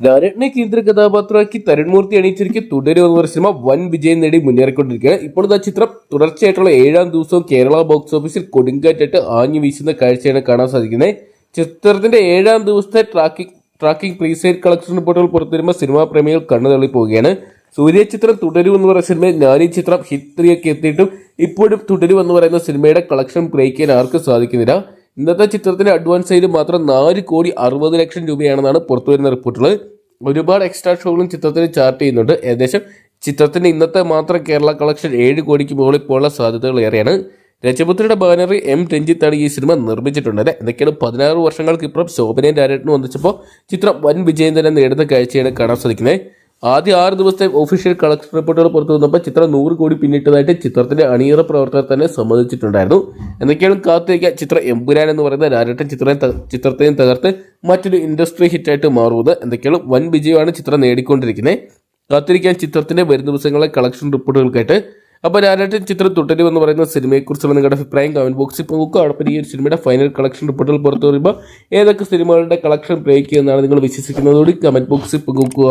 നാരായണനെ കേന്ദ്ര കഥാപാത്രമാക്കി തരുൺമൂർത്തി അണിയിച്ചിരിക്കുന്ന തുടരും എന്ന് പറയുന്ന സിനിമ വൻ വിജയം നേടി മുന്നേറിക്കൊണ്ടിരിക്കുകയാണ്. ഇപ്പോൾ ആ ചിത്രം. തുടർച്ചയായിട്ടുള്ള ഏഴാം ദിവസവും കേരള ബോക്സ് ഓഫീസിൽ കൊടുങ്കാറ്റായിട്ട് ആഞ്ഞു വീശുന്ന കാഴ്ചയാണ് കാണാൻ സാധിക്കുന്നത്. ചിത്രത്തിന്റെ ഏഴാം ദിവസത്തെ ട്രാക്കിംഗ് ട്രാക്കിംഗ് പ്രീസെയിൽ കളക്ഷൻ റിപ്പോർട്ടുകൾ പുറത്തുവരുമ്പോൾ സിനിമാ പ്രേമികൾ കണ്ണു തള്ളിപ്പോവുകയാണ് സൂര്യ ചിത്രം തുടരും എന്ന് പറയുന്ന സിനിമയിൽ ഞാനീ ചിത്രം ഹിറ്റ് ത്രീ ഒക്കെ എത്തിയിട്ടും ഇപ്പോഴും തുടരും എന്ന് പറയുന്ന സിനിമയുടെ കളക്ഷൻ ബ്രേക്ക് ചെയ്യാൻ ആർക്കും സാധിക്കുന്നില്ല. ഇന്നത്തെ ചിത്രത്തിന്റെ അഡ്വാൻസ് സെയിൽ മാത്രം നാല് കോടി അറുപത് ലക്ഷം രൂപയാണെന്നാണ് പുറത്തുവരുന്ന റിപ്പോർട്ടുകൾ ഒരുപാട് എക്സ്ട്രാ ഷോകളും ചിത്രത്തിൽ ചാർട്ട് ചെയ്യുന്നുണ്ട്. ഏകദേശം ചിത്രത്തിന്റെ ഇന്നത്തെ മാത്രം കേരള കളക്ഷൻ ഏഴ് കോടിക്ക് മുകളിൽ പോകാനുള്ള സാധ്യതകൾ ഏറെയാണ്. രജപുത്രയുടെ ബാനറിൽ എം രഞ്ജിത്താണ് ഈ സിനിമ നിർമ്മിച്ചിട്ടുണ്ട് അല്ലെ? എന്തൊക്കെയാണ് പതിനാറ് വർഷങ്ങൾക്ക് ഇപ്പുറം ശോഭനയും രാരേട്ടനും വന്നിച്ചപ്പോൾ ചിത്രം വൻ വിജയം തന്നെ നേടുന്ന കാഴ്ചയാണ് കാണാൻ സാധിക്കുന്നത്. ആദ്യ ആറ് ദിവസത്തെ ഒഫീഷ്യൽ കളക്ഷൻ റിപ്പോർട്ടുകൾ പുറത്തു വന്നപ്പോൾ ചിത്രം നൂറ് കോടി പിന്നിട്ടതായിട്ട് ചിത്രത്തിന്റെ അണിയറ പ്രവർത്തകർ തന്നെ സമ്മതിച്ചിട്ടുണ്ടായിരുന്നു. എന്തൊക്കെയാണ് കാത്തിരിക്കുക? ചിത്രം എമ്പുരാൻ എന്ന് പറയുന്ന രാജട്ടൻ ചിത്രം ചിത്രത്തെയും തകർത്ത് മറ്റൊരു ഇൻഡസ്ട്രി ഹിറ്റായിട്ട് മാറുന്നത് എന്തൊക്കെയാണ്? വൻ വിജയമാണ് ചിത്രം നേടിക്കൊണ്ടിരിക്കുന്നത്. കാത്തിരിക്കാൻ ചിത്രത്തിന്റെ വരും ദിവസങ്ങളെ കളക്ഷൻ റിപ്പോർട്ടുകൾക്കായിട്ട് അപ്പോൾ രാജട്ടൻ ചിത്രം തുടരും എന്ന് പറയുന്ന സിനിമയെക്കുറിച്ചുള്ള നിങ്ങളുടെ അഭിപ്രായം കമന്റ് ബോക്സിൽ പോകുക അവിടെ ഈ ഒരു സിനിമയുടെ ഫൈനൽ കളക്ഷൻ റിപ്പോർട്ടുകൾ പുറത്തു വരുമ്പോൾ ഏതൊക്കെ സിനിമകളുടെ കളക്ഷൻ ബ്രേക്ക് എന്നാണ് നിങ്ങൾ വിശ്വസിക്കുന്നതോടെ കമന്റ് ബോക്സിൽ പോകുക